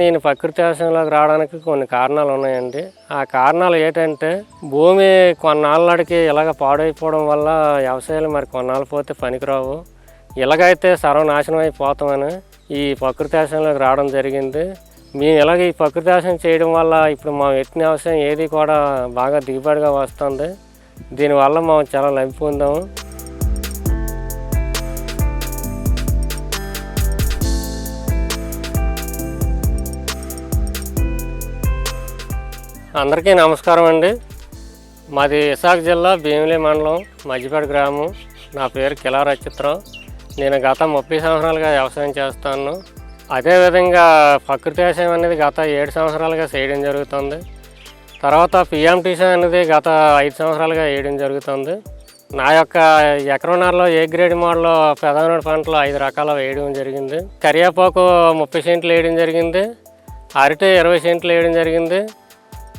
నేను ప్రకృతి వ్యవసాయంలోకి రావడానికి కొన్ని కారణాలు ఉన్నాయండి. ఆ కారణాలు ఏంటంటే భూమి కొన్నాళ్ళకి ఇలాగ పాడైపోవడం వల్ల వ్యవసాయాలు మరి కొన్నాళ్ళు పోతే పనికిరావు. ఇలాగైతే సర్వనాశనం అయిపోతామని ఈ ప్రకృతి వ్యవసాయంలోకి రావడం జరిగింది. మేము ఇలాగ ఈ ప్రకృతి వ్యవసాయం చేయడం వల్ల ఇప్పుడు మా ఎట్టిన వ్యవసాయం ఏది కూడా బాగా దిగుబడిగా వస్తుంది. దీనివల్ల మేము చాలా లబ్ధి పొందాము అందరికీ నమస్కారం అండి. మాది విశాఖ జిల్లా భీమిలి మండలం మజ్జిపేట గ్రామం. నా పేరు కిలా రచిత్రం. నేను గత ముప్పై సంవత్సరాలుగా వ్యవసాయం చేస్తాను. అదేవిధంగా ప్రకృతి వ్యవసాయం అనేది గత ఏడు సంవత్సరాలుగా చేయడం జరుగుతుంది. తర్వాత పిఎంటీసీ అనేది గత ఐదు సంవత్సరాలుగా వేయడం జరుగుతుంది. నా యొక్క ఎకరన్నరలో ఏ గ్రేడ్ మోడల్లో ప్రధాన పంటలు ఐదు రకాలు వేయడం జరిగింది. కరివేపాకు ముప్పై సెంట్లు వేయడం జరిగింది. అరటి ఇరవై సెంట్లు వేయడం జరిగింది.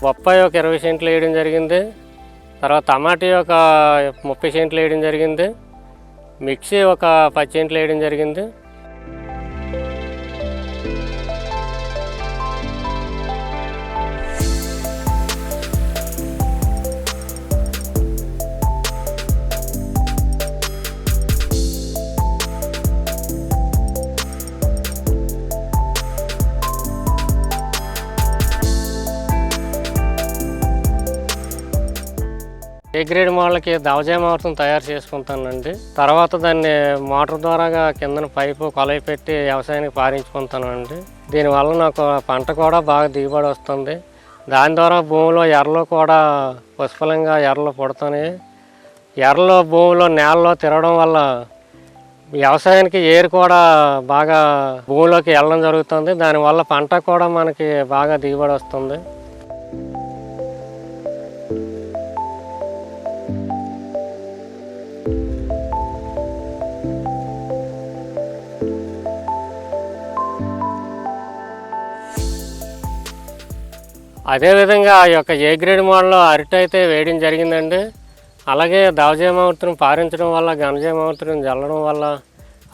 బొప్పాయి ఒక ఇరవై సెంట్లు వేయడం జరిగింది. తర్వాత టమాటీ ఒక ముప్పై సెంట్లు వేయడం జరిగింది. మిక్సీ ఒక పది సెంట్లు వేయడం జరిగింది. ఏ గ్రేడ్ మోడల్కి దవజయమావృతం తయారు చేసుకుంటానండి. తర్వాత దాన్ని మోటార్ ద్వారాగా కిందన పైపు కొలవి పెట్టి వ్యవసాయానికి పారించుకుంటానండి. దీనివల్ల నాకు పంట కూడా బాగా దిగుబడి వస్తుంది. దాని ద్వారా భూమిలో ఎర్రలు కూడా పుష్కలంగా ఎర్రలు పుడతాయి ఎర్రలు భూమిలో నేలలో తిరగడం వల్ల వ్యవసాయానికి ఏరు కూడా బాగా భూమిలోకి వెళ్ళడం జరుగుతుంది. దానివల్ల పంట కూడా మనకి బాగా దిగుబడి వస్తుంది. అదేవిధంగా ఆ యొక్క ఏ గ్రేడ్ మోడల్లో అరటి అయితే వేయడం జరిగిందండి. అలాగే దవజేమావృతం పారించడం వల్ల ఘనజేమావృతం జల్లడం వల్ల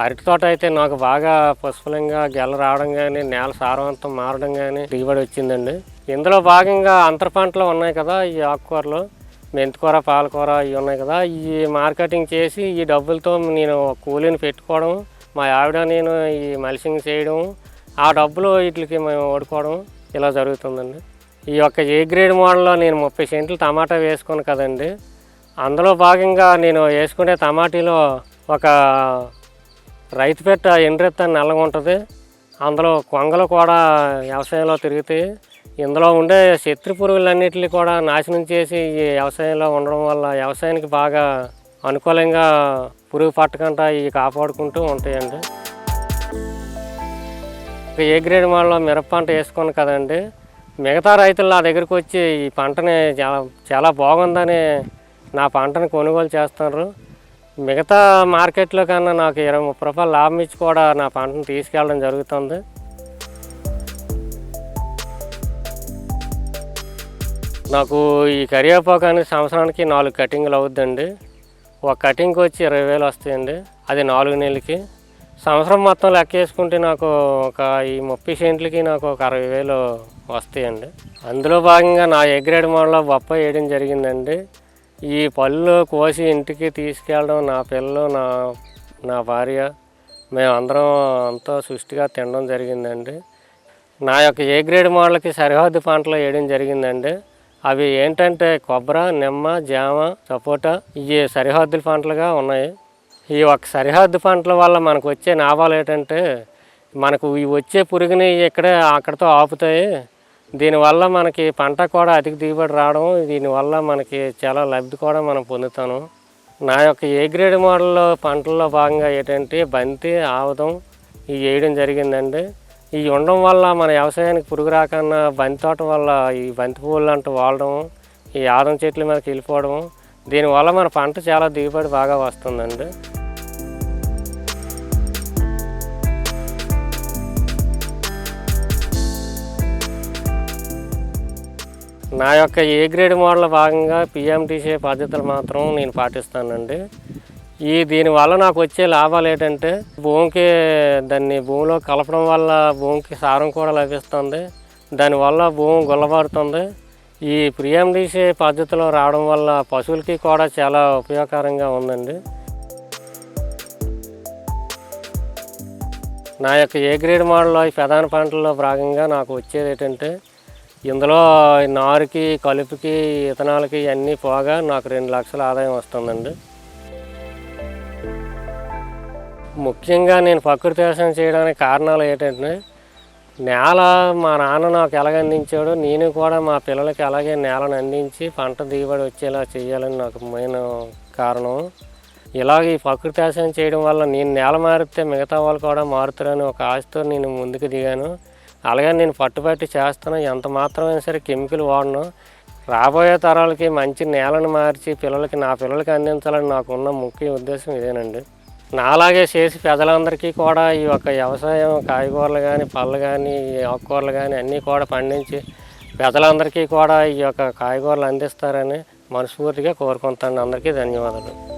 అరటి తోట అయితే నాకు బాగా పుష్పలంగా గెల రావడం కానీ నేల సారవంతం మారడం కానీ దిగుబడి వచ్చిందండి. ఇందులో భాగంగా అంతర పంటలు ఉన్నాయి కదా ఈ ఆకుకూరలు మెంతికూర పాలకూర ఇవి ఉన్నాయి కదా. ఈ మార్కెటింగ్ చేసి ఈ డబ్బులతో నేను కూలీని పెట్టుకోవడం మా ఆవిడ నేను ఈ మల్సింగ్ చేయడం ఆ డబ్బులు వీటికి మేము ఓడుకోవడం ఇలా జరుగుతుందండి. ఈ యొక్క ఏ గ్రేడ్ మోడల్లో నేను ముప్పై సెంట్లు టమాటా వేసుకున్నాను కదండి. అందులో భాగంగా నేను వేసుకునే టమాటీలో ఒక రైతు పెట్ట ఎండ్రెత్త నల్లగా ఉంటుంది. అందులో కొంగలు కూడా వ్యవసాయంలో తిరుగుతాయి. ఇందులో ఉండే శత్రు పురుగులన్నిటిని కూడా నాశనం చేసి ఈ వ్యవసాయంలో ఉండడం వల్ల వ్యవసాయానికి బాగా అనుకూలంగా పురుగు పట్టకుండా ఇవి కాపాడుకుంటూ ఉంటాయండి. ఏ గ్రేడ్ మోడల్లో మిరప పంట వేసుకోను కదండి. మిగతా రైతులు నా దగ్గరికి వచ్చి ఈ పంటని చాలా చాలా బాగుందని నా పంటను కొనుగోలు చేస్తున్నారు. మిగతా మార్కెట్లో కన్నా నాకు ఇరవై ముప్పై రూపాయలు లాభం ఇచ్చి కూడా నా పంటను తీసుకెళ్ళడం జరుగుతుంది. నాకు ఈ కరివేపాకు అనేది సంవత్సరానికి నాలుగు కటింగ్లు అవుద్దండి. ఒక కటింగ్కి వచ్చి ఇరవై వేలు వస్తాయండి. అది నాలుగు నెలలకి. సంవత్సరం మొత్తం లెక్క వేసుకుంటే నాకు ఒక ఈ ముప్పై సెంట్లకి నాకు ఒక అరవై వేలు వస్తాయండి. అందులో భాగంగా నా ఎగ్రేడ్ మోడల్లో బొప్పాయి వేయడం జరిగిందండి. ఈ పళ్ళు కోసి ఇంటికి తీసుకెళ్ళడం నా పిల్లలు నా నా భార్య మేమందరం అంతా సృష్టిగా తినడం జరిగిందండి. నా యొక్క ఏ గ్రేడ్ మోడల్కి సరిహద్దు పంటలు వేయడం జరిగిందండి. అవి ఏంటంటే కొబ్బరి నిమ్మ జామ సపోటా ఇవి సరిహద్దుల పంటలుగా ఉన్నాయి. ఈ ఒక సరిహద్దు పంటల వల్ల మనకు వచ్చే లాభాలు ఏంటంటే మనకు ఈ వచ్చే పురుగుని ఇక్కడే అక్కడతో ఆపుతాయి. దీనివల్ల మనకి పంట కూడా అధిక దిగుబడి రావడం దీనివల్ల మనకి చాలా లబ్ధి కూడా మనం పొందుతాను నా యొక్క ఏ గ్రేడ్ మోడల్లో పంటల్లో భాగంగా ఏంటంటే బంతి ఆవదం ఇవి వేయడం జరిగిందండి. ఇవి ఉండడం వల్ల మన వ్యవసాయానికి పురుగు రాకన్నా బంతి తోట వల్ల ఈ బంతి పువ్వులు అంటూ వాడడం ఈ ఆదం చెట్ల మీదకి వెళ్ళిపోవడం దీనివల్ల మన పంట చాలా దిగుబడి బాగా వస్తుందండి. నా యొక్క ఏ గ్రేడ్ మోడల్ భాగంగా పిఎంటీసీ పద్ధతులు మాత్రం నేను పాటిస్తానండి. ఈ దీనివల్ల నాకు వచ్చే లాభాలు ఏంటంటే భూమికి దాన్ని భూమిలో కలపడం వల్ల భూమికి సారం కూడా లభిస్తుంది. దానివల్ల భూమి గుల్లబడుతుంది ఈ ప్రియండిసి పద్ధతిలో రావడం వల్ల పశువులకి కూడా చాలా ఉపయోగకరంగా ఉందండి. నా యొక్క ఏ గ్రేడ్ మోడల్లో ఈ ప్రధాన పంటల్లో భాగంగా నాకు వచ్చేది ఏంటంటే ఇందులో నారుకి కలుపుకి ఇథనాలకి అన్నీ పోగా నాకు రెండు లక్షల ఆదాయం వస్తుందండి. ముఖ్యంగా నేను ప్రకృతి వ్యవసాయం చేయడానికి కారణాలు ఏంటంటే నేల మా నాన్న నాకు ఎలాగ అందించాడు నేను కూడా మా పిల్లలకి అలాగే నేలను అందించి పంట దిగుబడి వచ్చేలా చేయాలని నాకు మెయిన్ కారణం. ఇలాగ ఈ ప్రకృతి వ్యవసాయం చేయడం వల్ల నేను నేల మారితే మిగతా వాళ్ళు కూడా మారుతారని ఒక ఆశతో నేను ముందుకు దిగాను. అలాగే నేను పట్టుబట్టి చేస్తాను ఎంత మాత్రమైనా సరే కెమికల్ వాడను. రాబోయే తరాలకి మంచి నేలను మార్చి పిల్లలకి నా పిల్లలకి అందించాలని నాకున్న ముఖ్య ఉద్దేశం ఇదేనండి. నాలాగే చేసి ప్రజలందరికీ కూడా ఈ యొక్క వ్యవసాయం కాయగూరలు కానీ పళ్ళు కానీ ఆకుకూరలు కానీ అన్నీ కూడా పండించి ప్రజలందరికీ కూడా ఈ యొక్క కాయగూరలు అందిస్తారని మనస్ఫూర్తిగా కోరుకుంటాను అందరికీ ధన్యవాదాలు.